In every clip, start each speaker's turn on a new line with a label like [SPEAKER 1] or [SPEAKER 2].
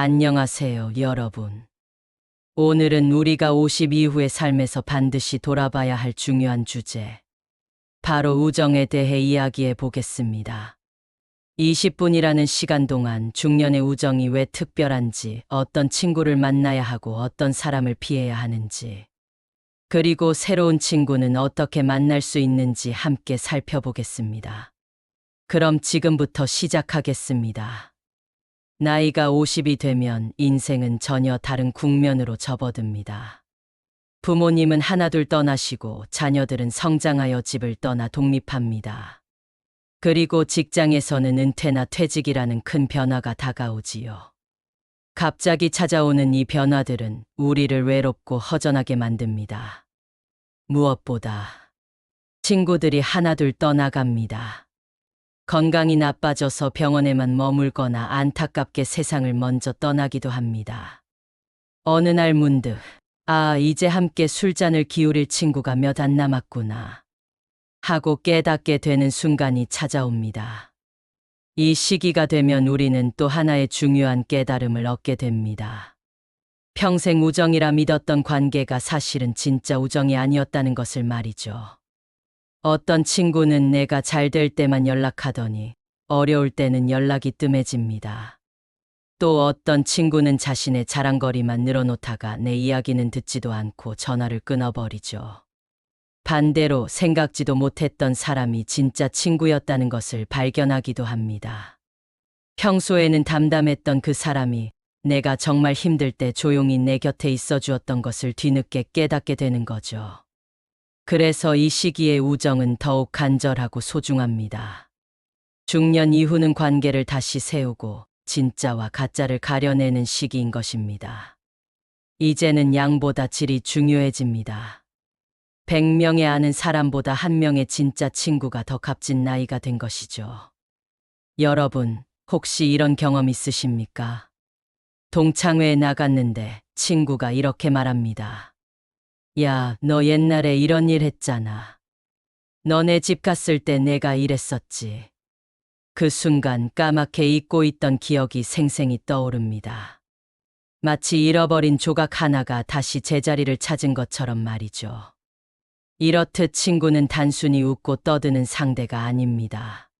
[SPEAKER 1] 안녕하세요, 여러분. 오늘은 우리가 50 이후의 삶에서 반드시 돌아봐야 할 중요한 주제. 바로 우정에 대해 이야기해 보겠습니다. 20분이라는 시간 동안 중년의 우정이 왜 특별한지, 어떤 친구를 만나야 하고 어떤 사람을 피해야 하는지, 그리고 새로운 친구는 어떻게 만날 수 있는지 함께 살펴보겠습니다. 그럼 지금부터 시작하겠습니다. 나이가 50이 되면 인생은 전혀 다른 국면으로 접어듭니다. 부모님은 하나둘 떠나시고 자녀들은 성장하여 집을 떠나 독립합니다. 그리고 직장에서는 은퇴나 퇴직이라는 큰 변화가 다가오지요. 갑자기 찾아오는 이 변화들은 우리를 외롭고 허전하게 만듭니다. 무엇보다 친구들이 하나둘 떠나갑니다. 건강이 나빠져서 병원에만 머물거나 안타깝게 세상을 먼저 떠나기도 합니다. 어느 날 문득, 아, 이제 함께 술잔을 기울일 친구가 몇 안 남았구나. 하고 깨닫게 되는 순간이 찾아옵니다. 이 시기가 되면 우리는 또 하나의 중요한 깨달음을 얻게 됩니다. 평생 우정이라 믿었던 관계가 사실은 진짜 우정이 아니었다는 것을 말이죠. 어떤 친구는 내가 잘 될 때만 연락하더니 어려울 때는 연락이 뜸해집니다. 또 어떤 친구는 자신의 자랑거리만 늘어놓다가 내 이야기는 듣지도 않고 전화를 끊어버리죠. 반대로 생각지도 못했던 사람이 진짜 친구였다는 것을 발견하기도 합니다. 평소에는 담담했던 그 사람이 내가 정말 힘들 때 조용히 내 곁에 있어 주었던 것을 뒤늦게 깨닫게 되는 거죠. 그래서 이 시기의 우정은 더욱 간절하고 소중합니다. 중년 이후는 관계를 다시 세우고 진짜와 가짜를 가려내는 시기인 것입니다. 이제는 양보다 질이 중요해집니다. 100명의 아는 사람보다 한 명의 진짜 친구가 더 값진 나이가 된 것이죠. 여러분, 혹시 이런 경험 있으십니까? 동창회에 나갔는데 친구가 이렇게 말합니다. 야, 너 옛날에 이런 일 했잖아. 너네 집 갔을 때 내가 이랬었지. 그 순간 까맣게 잊고 있던 기억이 생생히 떠오릅니다. 마치 잃어버린 조각 하나가 다시 제자리를 찾은 것처럼 말이죠. 이렇듯 친구는 단순히 웃고 떠드는 상대가 아닙니다.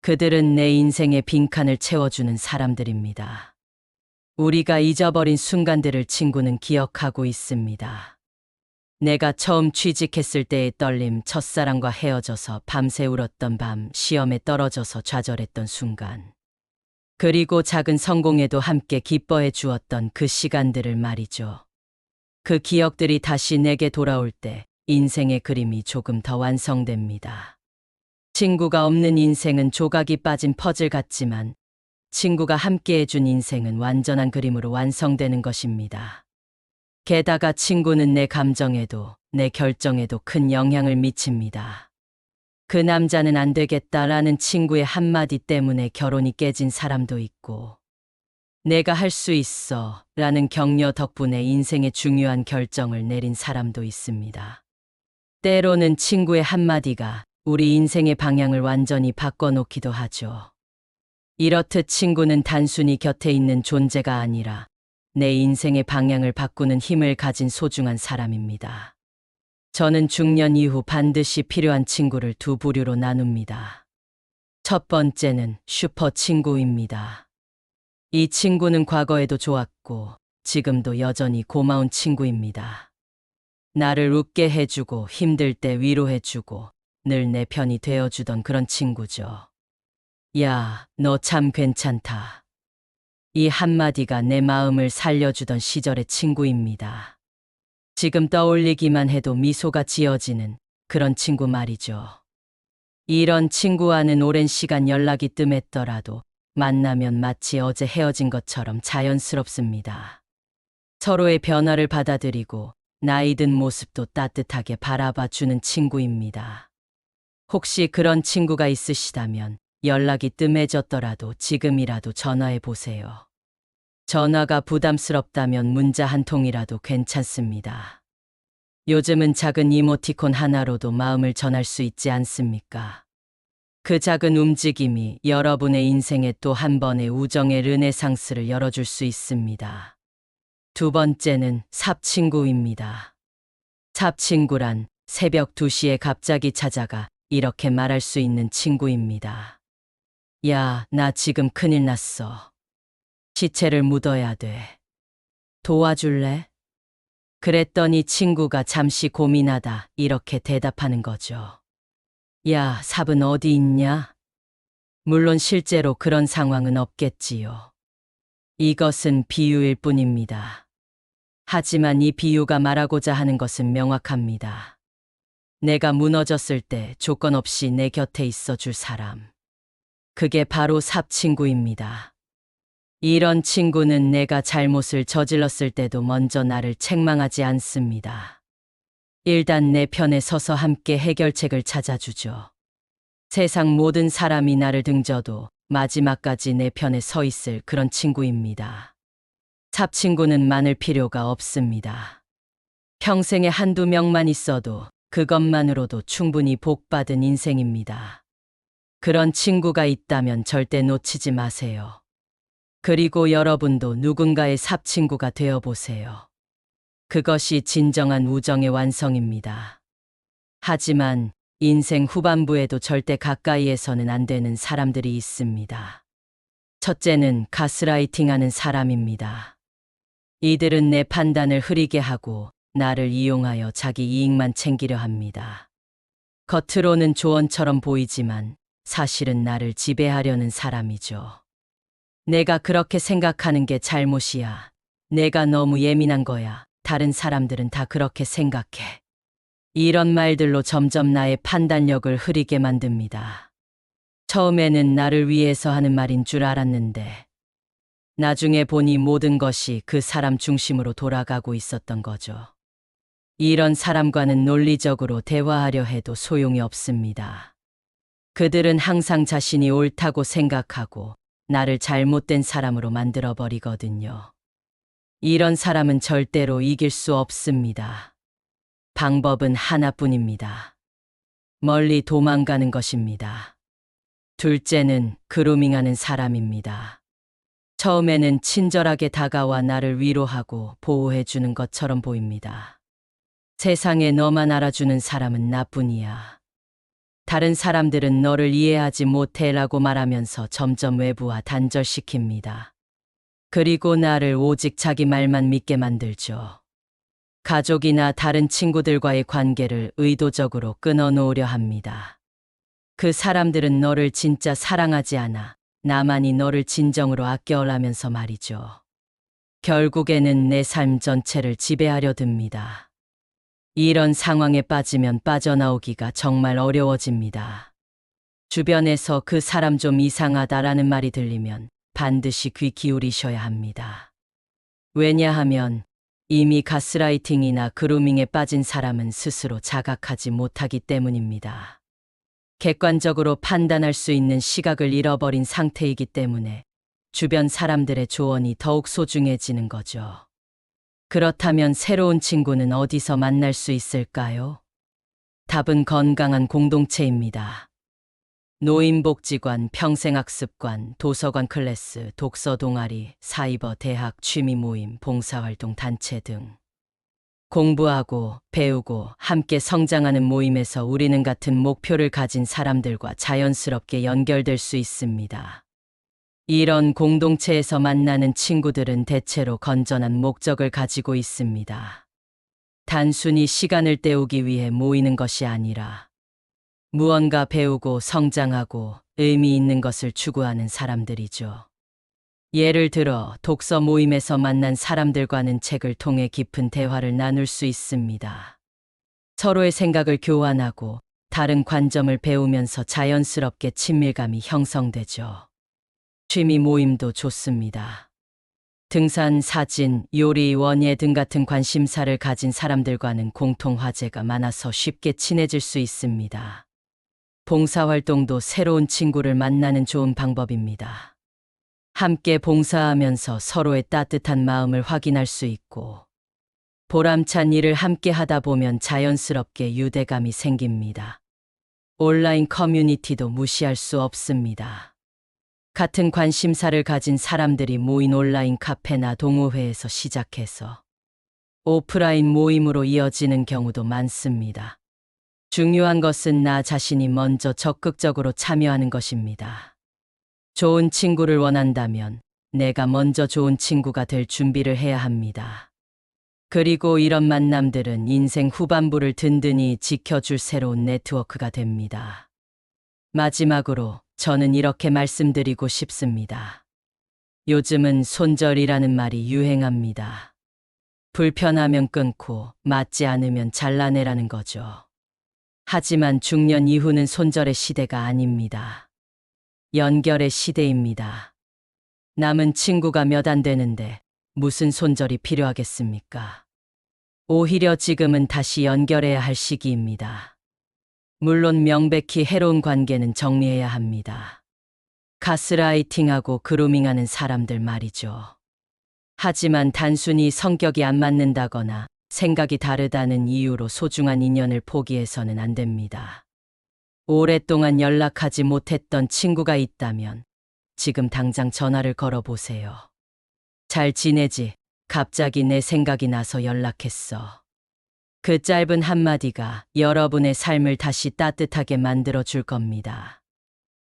[SPEAKER 1] 그들은 내 인생의 빈칸을 채워주는 사람들입니다. 우리가 잊어버린 순간들을 친구는 기억하고 있습니다. 내가 처음 취직했을 때의 떨림, 첫사랑과 헤어져서 밤새 울었던 밤, 시험에 떨어져서 좌절했던 순간. 그리고 작은 성공에도 함께 기뻐해 주었던 그 시간들을 말이죠. 그 기억들이 다시 내게 돌아올 때 인생의 그림이 조금 더 완성됩니다. 친구가 없는 인생은 조각이 빠진 퍼즐 같지만 친구가 함께 해 준 인생은 완전한 그림으로 완성되는 것입니다. 게다가 친구는 내 감정에도 내 결정에도 큰 영향을 미칩니다. 그 남자는 안 되겠다라는 친구의 한마디 때문에 결혼이 깨진 사람도 있고, 내가 할 수 있어 라는 격려 덕분에 인생의 중요한 결정을 내린 사람도 있습니다. 때로는 친구의 한마디가 우리 인생의 방향을 완전히 바꿔놓기도 하죠. 이렇듯 친구는 단순히 곁에 있는 존재가 아니라 내 인생의 방향을 바꾸는 힘을 가진 소중한 사람입니다. 저는 중년 이후 반드시 필요한 친구를 두 부류로 나눕니다. 첫 번째는 슈퍼 친구입니다. 이 친구는 과거에도 좋았고 지금도 여전히 고마운 친구입니다. 나를 웃게 해주고 힘들 때 위로해주고 늘 내 편이 되어주던 그런 친구죠. 야, 너 참 괜찮다. 이 한마디가 내 마음을 살려주던 시절의 친구입니다. 지금 떠올리기만 해도 미소가 지어지는 그런 친구 말이죠. 이런 친구와는 오랜 시간 연락이 뜸했더라도 만나면 마치 어제 헤어진 것처럼 자연스럽습니다. 서로의 변화를 받아들이고 나이 든 모습도 따뜻하게 바라봐 주는 친구입니다. 혹시 그런 친구가 있으시다면 연락이 뜸해졌더라도 지금이라도 전화해 보세요. 전화가 부담스럽다면 문자 한 통이라도 괜찮습니다. 요즘은 작은 이모티콘 하나로도 마음을 전할 수 있지 않습니까? 그 작은 움직임이 여러분의 인생에 또 한 번의 우정의 르네상스를 열어줄 수 있습니다. 두 번째는 삽친구입니다. 삽친구란 새벽 2시에 갑자기 찾아가 이렇게 말할 수 있는 친구입니다. 야, 나 지금 큰일 났어. 시체를 묻어야 돼. 도와줄래? 그랬더니 친구가 잠시 고민하다 이렇게 대답하는 거죠. 야, 삽은 어디 있냐? 물론 실제로 그런 상황은 없겠지요. 이것은 비유일 뿐입니다. 하지만 이 비유가 말하고자 하는 것은 명확합니다. 내가 무너졌을 때 조건 없이 내 곁에 있어 줄 사람. 그게 바로 삽친구입니다. 이런 친구는 내가 잘못을 저질렀을 때도 먼저 나를 책망하지 않습니다. 일단 내 편에 서서 함께 해결책을 찾아주죠. 세상 모든 사람이 나를 등져도 마지막까지 내 편에 서 있을 그런 친구입니다. 삽친구는 많을 필요가 없습니다. 평생에 한두 명만 있어도 그것만으로도 충분히 복받은 인생입니다. 그런 친구가 있다면 절대 놓치지 마세요. 그리고 여러분도 누군가의 삽친구가 되어 보세요. 그것이 진정한 우정의 완성입니다. 하지만 인생 후반부에도 절대 가까이에서는 안 되는 사람들이 있습니다. 첫째는 가스라이팅 하는 사람입니다. 이들은 내 판단을 흐리게 하고 나를 이용하여 자기 이익만 챙기려 합니다. 겉으로는 조언처럼 보이지만 사실은 나를 지배하려는 사람이죠. 내가 그렇게 생각하는 게 잘못이야. 내가 너무 예민한 거야. 다른 사람들은 다 그렇게 생각해. 이런 말들로 점점 나의 판단력을 흐리게 만듭니다. 처음에는 나를 위해서 하는 말인 줄 알았는데, 나중에 보니 모든 것이 그 사람 중심으로 돌아가고 있었던 거죠. 이런 사람과는 논리적으로 대화하려 해도 소용이 없습니다. 그들은 항상 자신이 옳다고 생각하고 나를 잘못된 사람으로 만들어 버리거든요. 이런 사람은 절대로 이길 수 없습니다. 방법은 하나뿐입니다. 멀리 도망가는 것입니다. 둘째는 그루밍하는 사람입니다. 처음에는 친절하게 다가와 나를 위로하고 보호해 주는 것처럼 보입니다. 세상에 너만 알아주는 사람은 나뿐이야. 다른 사람들은 너를 이해하지 못해 라고 말하면서 점점 외부와 단절시킵니다. 그리고 나를 오직 자기 말만 믿게 만들죠. 가족이나 다른 친구들과의 관계를 의도적으로 끊어놓으려 합니다. 그 사람들은 너를 진짜 사랑하지 않아. 나만이 너를 진정으로 아껴라면서 말이죠. 결국에는 내 삶 전체를 지배하려 듭니다. 이런 상황에 빠지면 빠져나오기가 정말 어려워집니다. 주변에서 그 사람 좀 이상하다라는 말이 들리면 반드시 귀 기울이셔야 합니다. 왜냐하면 이미 가스라이팅이나 그루밍에 빠진 사람은 스스로 자각하지 못하기 때문입니다. 객관적으로 판단할 수 있는 시각을 잃어버린 상태이기 때문에 주변 사람들의 조언이 더욱 소중해지는 거죠. 그렇다면 새로운 친구는 어디서 만날 수 있을까요? 답은 건강한 공동체입니다. 노인복지관, 평생학습관, 도서관 클래스, 독서 동아리, 사이버 대학 취미 모임, 봉사활동 단체 등 공부하고 배우고 함께 성장하는 모임에서 우리는 같은 목표를 가진 사람들과 자연스럽게 연결될 수 있습니다. 이런 공동체에서 만나는 친구들은 대체로 건전한 목적을 가지고 있습니다. 단순히 시간을 때우기 위해 모이는 것이 아니라 무언가 배우고 성장하고 의미 있는 것을 추구하는 사람들이죠. 예를 들어 독서 모임에서 만난 사람들과는 책을 통해 깊은 대화를 나눌 수 있습니다. 서로의 생각을 교환하고 다른 관점을 배우면서 자연스럽게 친밀감이 형성되죠. 취미 모임도 좋습니다. 등산, 사진, 요리, 원예 등 같은 관심사를 가진 사람들과는 공통 화제가 많아서 쉽게 친해질 수 있습니다. 봉사활동도 새로운 친구를 만나는 좋은 방법입니다. 함께 봉사하면서 서로의 따뜻한 마음을 확인할 수 있고, 보람찬 일을 함께 하다 보면 자연스럽게 유대감이 생깁니다. 온라인 커뮤니티도 무시할 수 없습니다. 같은 관심사를 가진 사람들이 모인 온라인 카페나 동호회에서 시작해서 오프라인 모임으로 이어지는 경우도 많습니다. 중요한 것은 나 자신이 먼저 적극적으로 참여하는 것입니다. 좋은 친구를 원한다면 내가 먼저 좋은 친구가 될 준비를 해야 합니다. 그리고 이런 만남들은 인생 후반부를 든든히 지켜줄 새로운 네트워크가 됩니다. 마지막으로 저는 이렇게 말씀드리고 싶습니다. 요즘은 손절이라는 말이 유행합니다. 불편하면 끊고 맞지 않으면 잘라내라는 거죠. 하지만 중년 이후는 손절의 시대가 아닙니다. 연결의 시대입니다. 남은 친구가 몇 안 되는데 무슨 손절이 필요하겠습니까? 오히려 지금은 다시 연결해야 할 시기입니다. 물론 명백히 해로운 관계는 정리해야 합니다. 가스라이팅하고 그루밍하는 사람들 말이죠. 하지만 단순히 성격이 안 맞는다거나 생각이 다르다는 이유로 소중한 인연을 포기해서는 안 됩니다. 오랫동안 연락하지 못했던 친구가 있다면 지금 당장 전화를 걸어보세요. 잘 지내지? 갑자기 내 생각이 나서 연락했어. 그 짧은 한마디가 여러분의 삶을 다시 따뜻하게 만들어 줄 겁니다.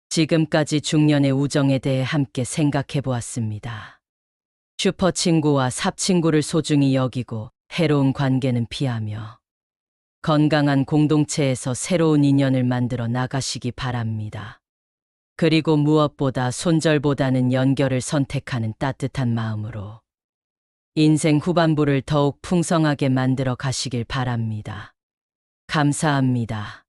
[SPEAKER 1] 지금까지 중년의 우정에 대해 함께 생각해 보았습니다. 슈퍼 친구와 삽 친구를 소중히 여기고 해로운 관계는 피하며 건강한 공동체에서 새로운 인연을 만들어 나가시기 바랍니다. 그리고 무엇보다 손절보다는 연결을 선택하는 따뜻한 마음으로 인생 후반부를 더욱 풍성하게 만들어 가시길 바랍니다. 감사합니다.